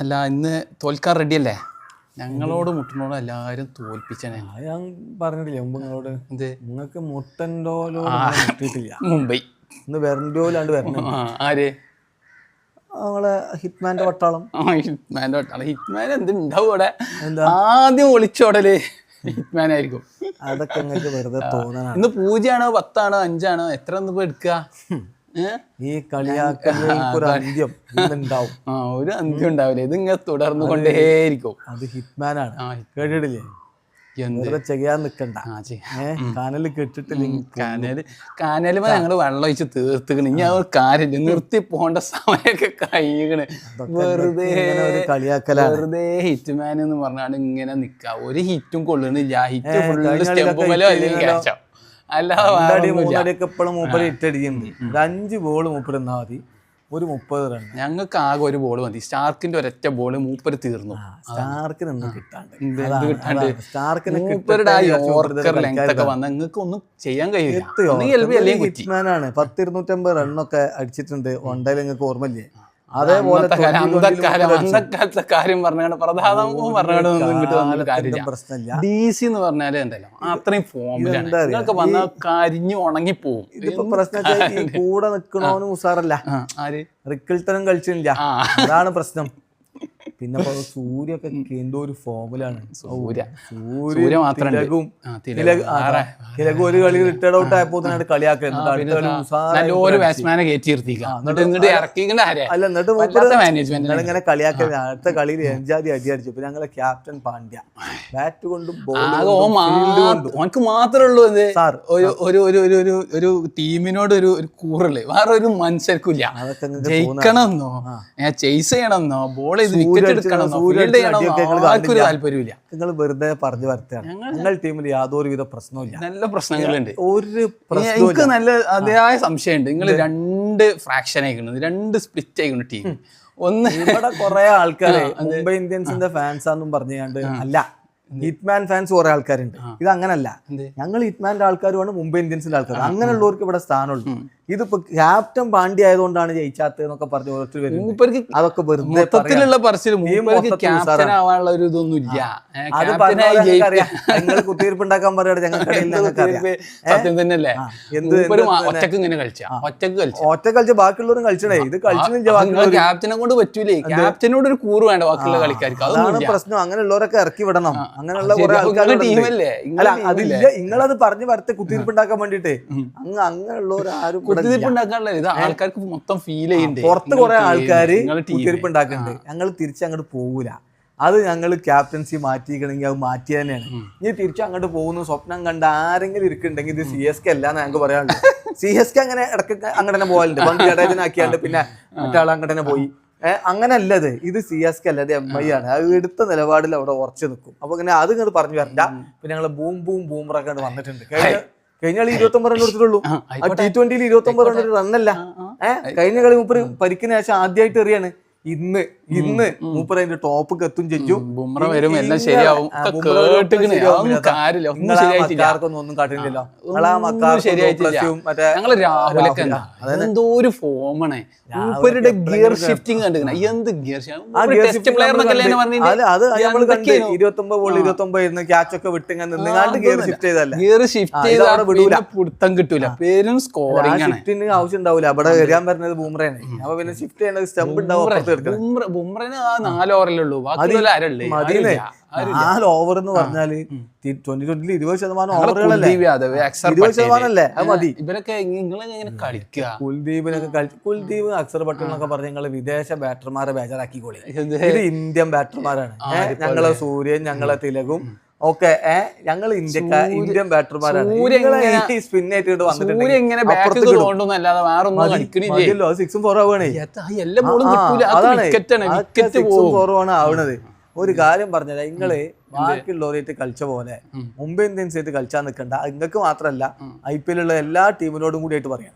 അല്ല ഇന്ന് തോൽക്കാൻ റെഡിയല്ലേ ഞങ്ങളോട് മുട്ടനോട് എല്ലാരും തോൽപ്പിച്ചനെ. ഞാൻ പറഞ്ഞിട്ടില്ല മുമ്പ് നിങ്ങളോട് എന്ത്? നിങ്ങൾക്ക് മുട്ടൻഡോലോ കിട്ടിയിട്ടില്ല. മുംബൈ. ഇന്ന് വെറൻഡോലാണ്ട് വരണം ആര്? നമ്മളെ വട്ടാളം പട്ടാളം. ആ ഹിറ്റ്മാന്റെ വട്ടാളം ഹിറ്റ്മാൻ എന്തുണ്ടാവും അവിടെ? ആദ്യം ഒളിച്ചോടൽ ഹിറ്റ്മാൻ ആയിരിക്കും അതൊക്കെ നിങ്ങൾക്ക് വെറുതെ തോന്നാനാണ് ഇന്ന് പൂജയാണോ പത്താണോ അഞ്ചാണോ? എത്ര ഒന്നും എടുക്കുക? ഈ കളിയാക്കലേക്ക് ഒരു അന്ത്യം ഇന്നുണ്ടാവും. ആ ഒരു അന്ത്യം ഉണ്ടാവില്ല. ഇത് ഇങ്ങനെ തുടർന്നു കൊണ്ടേയിരിക്കും. അത് ഹിറ്റ്മാനാണ്. ആ കേട്ടിട്ടില്ലേ? ചെയ്യാൻ നിക്കണ്ട. കാനൽ കെട്ടിട്ടില്ലെങ്കിൽ കാനൽ കാനലുമ്പോ ഞങ്ങൾ വെള്ളം ഒഴിച്ച് തീർത്തുക്കണ്. ഇനി ഒരു കാര്യമില്ല. നിർത്തി പോണ്ട സമയമൊക്കെ കഴിയണ് വെറുതെ വെറുതെ ഹിറ്റ്മാൻ എന്ന് പറഞ്ഞാണ് ഇങ്ങനെ നിക്ക. ഒരു ഹിറ്റും കൊള്ളണില്ല ഹിറ്റ് ഫുള്ള് കഴിഞ്ഞ സ്റ്റെപ്പ് രണ്ടടി മൂന്നടിയൊക്കെ ഇപ്പോഴും മൂപ്പര് ഇട്ടടിക്കുന്നുണ്ട്. ഒരു അഞ്ച് ബോൾ മൂപ്പര് എന്നാൽ മതി. ഒരു മുപ്പത് റൺ ഞങ്ങൾക്ക് ആകെ ഒരു ബോൾ മതി. സ്റ്റാർക്കിന്റെ ഒരൊറ്റ ബോൾ മൂപ്പര് തീർന്നു. സ്റ്റാർക്കിന് ഒന്നും കിട്ടാണ്ട്. സ്റ്റാർക്കിന് മൂപ്പരുടെ ആ യോർക്കർ ലെങ്ത് ഒക്കെ വന്ന നിങ്ങൾക്ക് ഒന്നും ചെയ്യാൻ കഴിയില്ല. പത്ത് ഇരുന്നൂറ്റമ്പത് റണ്ണൊക്കെ അടിച്ചിട്ടുണ്ട്. വണ്ടയിൽ നിങ്ങൾക്ക് ഓർമ്മയില്ലേ? അതേപോലെ അന്നത്തെ കാര്യം പറഞ്ഞാണ് പ്രധാനവും പറഞ്ഞാണ് പ്രശ്നമില്ല. ഡി സി എന്ന് പറഞ്ഞാൽ ഉണ്ടല്ലോ അത്രയും ഫോമിലാണ്? നിങ്ങൾക്ക് വന്നാൽ കരിഞ്ഞു പോകും ഇതിപ്പോ പ്രശ്നം കൂടെ നിക്കണോന്ന് ഉസാറല്ല. ആര്? റിക്കിൾത്തരം കളിച്ചില്ല അതാണ് പ്രശ്നം. പിന്നെ സൂര്യ ഒക്കെ എന്തോ ഒരു ഫോമിലാണ്. സൂര്യ. സൂര്യ സൂര്യ മാത്രം തിലകും. ഒരു കളി റിട്ടയർഡ് ഔട്ട് ആയപ്പോ അല്ല എന്നിട്ട് കളിയാക്കൽ അടുത്ത കളിയിൽ എൻജാതി അടി അടിച്ചു പിന്നെ ഞങ്ങളെ ക്യാപ്റ്റൻ പാണ്ഡ്യ. ബാറ്റ് കൊണ്ടും ഓനക്ക് മാത്രമേ ഉള്ളൂ ഇത്. സാർ ഒരു ഒരു ഒരു ഒരു ടീമിനോട് ഒരു ഒരു കൂറൽ. വേറെ ഒരു മനുഷ്യർക്കും ഇല്ല. അതൊക്കെ ഞാൻ ജയിക്കണമെന്നോ? ചേസ് ചെയ്യണമെന്നോ? ബോൾ ചെയ്ത് താല്പര്യമില്ല നിങ്ങൾ വെറുതെ പറഞ്ഞു വരുത്താണ് ഞങ്ങൾ ടീമിൽ യാതൊരുവിധ പ്രശ്നവും നല്ല പ്രശ്നങ്ങളുണ്ട്. ഒരു എനിക്ക് നല്ല അതിയായ സംശയമുണ്ട്. നിങ്ങൾ രണ്ട് ഫ്രാക്ഷൻ ആയിക്കുന്നത് രണ്ട് സ്പ്ലിറ്റ് ആയിക്കുന്നു ടീം ഒന്ന് ഇവിടെ കുറെ ആൾക്കാര് മുംബൈ ഇന്ത്യൻസിന്റെ ഫാൻസ് ആണെന്നും പറഞ്ഞുകൊണ്ട് അല്ല. ഹിറ്റ്മാൻ ഫാൻസ് കുറെ ആൾക്കാരുണ്ട്. ഇത് അങ്ങനല്ല? ഞങ്ങൾ ഹിറ്റ്മാന്റെ ആൾക്കാരുമാണ് മുംബൈ ഇന്ത്യൻസിന്റെ ആൾക്കാർ. അങ്ങനെയുള്ളവർക്ക് ഇവിടെ സ്ഥാനമുള്ളൂ ഇതിപ്പോ ക്യാപ്റ്റൻ പാണ്ഡ്യ ആയതുകൊണ്ടാണ് ജയിച്ചാത്തത് എന്നൊക്കെ പറഞ്ഞു ഓരോരുത്തർ വരുന്നത്. അതൊക്കെ വെറുതെ മൊത്തത്തിലുള്ള ആവാനുള്ള ഒരു ഇതൊന്നും ഇല്ല. അത് പറഞ്ഞാൽ കുത്തിയിരിപ്പ് ഉണ്ടാക്കാൻ പറയുന്നത് ഞങ്ങൾക്ക് ഇങ്ങനെ കളിച്ച? ഒറ്റയ്ക്ക് കളിച്ച? ഒറ്റ കളിച്ച് ബാക്കിയുള്ളവരും കളിച്ചണേ. ഇത് കളിച്ചില്ല ക്യാപ്റ്റനെ കൊണ്ട് പറ്റൂലേ. ക്യാപ്റ്റനോട് ഒരു കൂറ് വേണ്ട ബാക്കിയുള്ള കളിക്കാർക്ക്. അതാണ് പ്രശ്നം. അങ്ങനെയുള്ളവരൊക്കെ ഇറക്കി വിടണം. അങ്ങനെയുള്ള കുറെ ആൾക്കാർ ടീമല്ലേ? അതില്ല. നിങ്ങളത് പറഞ്ഞു വരത്തെ കുത്തിയിരിപ്പ് ഉണ്ടാക്കാൻ വേണ്ടിട്ടേ അങ്ങ് അങ്ങനെയുള്ളവർ ആരും. കുത്തിരിപ്പ് ഉണ്ടാക്കാനുള്ള ഇത് ആൾക്കാർക്ക് മൊത്തം ഫീൽ ചെയ്യുന്നുണ്ട് പുറത്ത് കുറെ ആൾക്കാർ കുത്തിരിപ്പ് ഉണ്ടാക്കുന്നുണ്ട് ഞങ്ങൾ തിരിച്ച് അങ്ങോട്ട് പോകൂല അത് ഞങ്ങൾ ക്യാപ്റ്റൻസി മാറ്റിക്കണമെങ്കിൽ അത് മാറ്റി തന്നെയാണ്. ഇനി തിരിച്ചു അങ്ങോട്ട് പോകുന്ന സ്വപ്നം കണ്ട ആരെങ്കിലും ഇരിക്കുന്നുണ്ടെങ്കിൽ ഇത് സി എസ് കെ അല്ല എന്ന് ഞങ്ങൾക്ക് പറയാനുള്ളൂ. സി എസ് കെ അങ്ങനെ ഇടയ്ക്ക് അങ്ങനെ തന്നെ പോകാനുണ്ട് പണ്ട് ജഡേജനാക്കിയാണ്ട് പിന്നെ മറ്റാൾ അങ്ങോട്ട് തന്നെ പോയി. അങ്ങനെ അല്ലത് ഇത് സി എസ് കെ അല്ലാതെ എം ഐ ആണ്. അത് എടുത്ത നിലപാടിൽ അവിടെ ഉറച്ചു നിൽക്കും അപ്പൊ ഇങ്ങനെ അത് ഇങ്ങോട്ട് പറഞ്ഞു വരണ്ട. പിന്നെ ഞങ്ങൾ ബൂം ബൂം ബൂമറൊക്കെ വന്നിട്ടുണ്ട്. വന്നിട്ടുണ്ട് കഴിഞ്ഞ കളി ഇരുപത്തി ഒമ്പത് റൺ എടുത്തിട്ടുള്ളൂ ടി ട്വന്റിയിൽ ഇരുപത്തി ഒമ്പത് റൺ റണ്ണല്ല ഏഹ് കഴിഞ്ഞ കളി മൂപ്പര് പരിക്കിന് ശേഷം ആദ്യമായിട്ട് എറിയാണ്. ഇന്ന് ഇന്ന് മൂപ്പര് അതിന്റെ ടോപ്പ് എത്തും ചെയ്യും. ബുംറ വരും എല്ലാം ശരിയാവും. ഒന്നും ശരിയായിട്ടില്ല. മക്കാർക്കൊന്നും ഒന്നും കാട്ടുന്നില്ലല്ലോ ഞങ്ങൾ രാഹുലൊക്കെ എന്താ ഒരു ഫോമാണ്. മൂപ്പരുടെ ഗിയർ ഷിഫ്റ്റിംഗ് കണ്ടിങ്ങനെ എന്ത് ഗിയർ ഇരുപത്തൊമ്പത് ബോൾ ഇരുപത്തൊമ്പത് ഇരുന്ന് ക്യാച്ച് ഒക്കെ വിട്ടിങ്ങനെ ഗിയർ ഷിഫ്റ്റ് ചെയ്തല്ലേ ഗിയർ ഷിഫ്റ്റ് ചെയ്ത് വിടൂല. പിടുത്തം കിട്ടൂല. പേരും സ്കോറിംഗ് ഷിഫ്റ്റിന് ആവശ്യം ഉണ്ടാവില്ല അവിടെ വരാൻ പറഞ്ഞത് ബൂമറയാണ് അപ്പൊ പിന്നെ ഷിഫ്റ്റ് ചെയ്യേണ്ടത് സ്റ്റംപ് ഉണ്ടാവും. ബുംറന് നാല് ഓവറല്ലേ ഉള്ളൂ നാല് ഓവർ എന്ന് പറഞ്ഞാൽ ട്വന്റി ട്വന്റിയിൽ ഇരുപത് ശതമാനം ഓവറുകളല്ലേ? ഇരുപത് ശതമാനം അല്ലേ അത് മതി. ഇവരൊക്കെ കളിക്കുക കുൽദീപിനൊക്കെ കളിച്ച് കുൽദീപ് അക്സർ പട്ടേൽ എന്നൊക്കെ പറഞ്ഞ ഞങ്ങൾ വിദേശ ബാറ്റർമാരെ ബേജാറാക്കിക്കോളി ഇത് ഇത് ഇന്ത്യൻ ബാറ്റർമാരാണ് ഞങ്ങളെ സൂര്യൻ ഞങ്ങളെ തിലകും ഒക്കെ ഏഹ് ഞങ്ങൾ ഇന്ത്യക്കാർ ഇന്ത്യൻ ബാറ്റർമാരാണ്. സ്പിൻ ആയിട്ട് വന്നിട്ടുണ്ടെങ്കിൽ സിക്സും ഫോർ ആവുകയാണേ. അതാണ്. ആണ് സിക്സും ആവണത്. ഒരു കാര്യം പറഞ്ഞാൽ നിങ്ങൾ ബാക്കിയുള്ളവരായിട്ട് കളിച്ച പോലെ മുംബൈ ഇന്ത്യൻസ് ആയിട്ട് കളിച്ചാൽ നിൽക്കണ്ട. നിങ്ങൾക്ക് മാത്രമല്ല ഐ പി എല്ലുള്ള എല്ലാ ടീമിനോടും കൂടി ആയിട്ട് പറയാം.